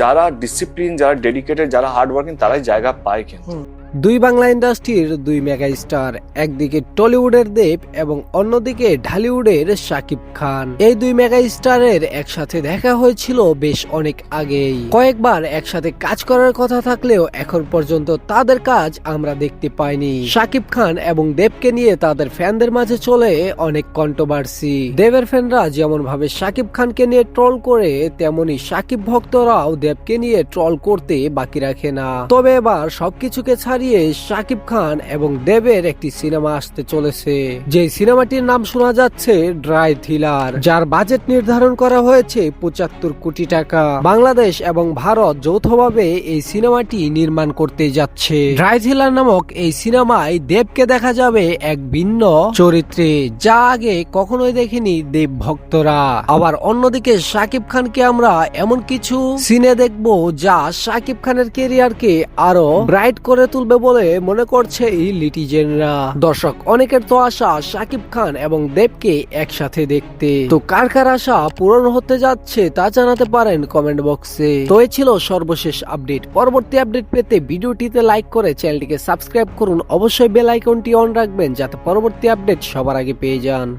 যারা ডিসিপ্লিন যারা ডেডিকেটেড যারা হার্ড ওয়ার্কিং তারাই জায়গা পায় কিন্তু দুই বাংলা ইন্ডাস্ট্রির দুই মেগা স্টার একদিকে টলিউডের দেব এবং অন্যদিকে ঢালিউডের শাকিব খান। এই দুই মেগা স্টারের একসাথে দেখা হয়েছিল বেশ অনেক আগেই। কয়েকবার একসাথে কাজ করার কথা থাকলেও এখন পর্যন্ত তাদের কাজ আমরা দেখতে পাইনি। শাকিব খান এবং দেবকে নিয়ে তাদের ফ্যানদের মাঝে চলে অনেক কন্ট্রোভার্সি দেবের ফ্যানরা যেমন ভাবে শাকিব খানকে নিয়ে ট্রল করে, তেমনি শাকিব ভক্তরাও দেবকে নিয়ে ট্রল করতে বাকি রাখে না। তবে এবার সবকিছুকে ছাড়িয়ে শাকিব খান এবং দেবের একটি সিনেমা আসতে চলেছে। যে সিনেমাটির নাম শোনা যাচ্ছে ড্রাই থ্রিলার, যার বাজেট নির্ধারণ করা হয়েছে পঁচাত্তর কোটি টাকা। বাংলাদেশ এবং ভারত যৌথভাবে এই সিনেমাটি নির্মাণ করতে যাচ্ছে। ড্রাই থ্রিলার নামক এই সিনেমায় দেবকে দেখা যাবে এক ভিন্ন চরিত্রে, যা আগে কখনোই দেখেনি দেব ভক্তরা। আবার অন্যদিকে শাকিব খানকে আমরা এমন কিছু সিনে দেখব যা শাকিব খানের কেরিয়ারকে আরও ব্রাইট করে তুলবে। বলে মনে করছে এই লিটিজেনরা। দর্শক, অনেকের তো আশা শাকিব খান এবং দেবকে একসাথে দেখতে। তো কার কার আশা পূরণ হতে যাচ্ছে তা জানাতে পারেন কমেন্ট বক্সে। তো এই ছিল সর্বশেষ আপডেট। পরবর্তী আপডেট পেতে ভিডিওটিতে লাইক করে চ্যানেলটিকে সাবস্ক্রাইব করুন। অবশ্যই বেল আইকনটি অন রাখবেন যাতে পরবর্তী আপডেট সবার আগে পেয়ে যান।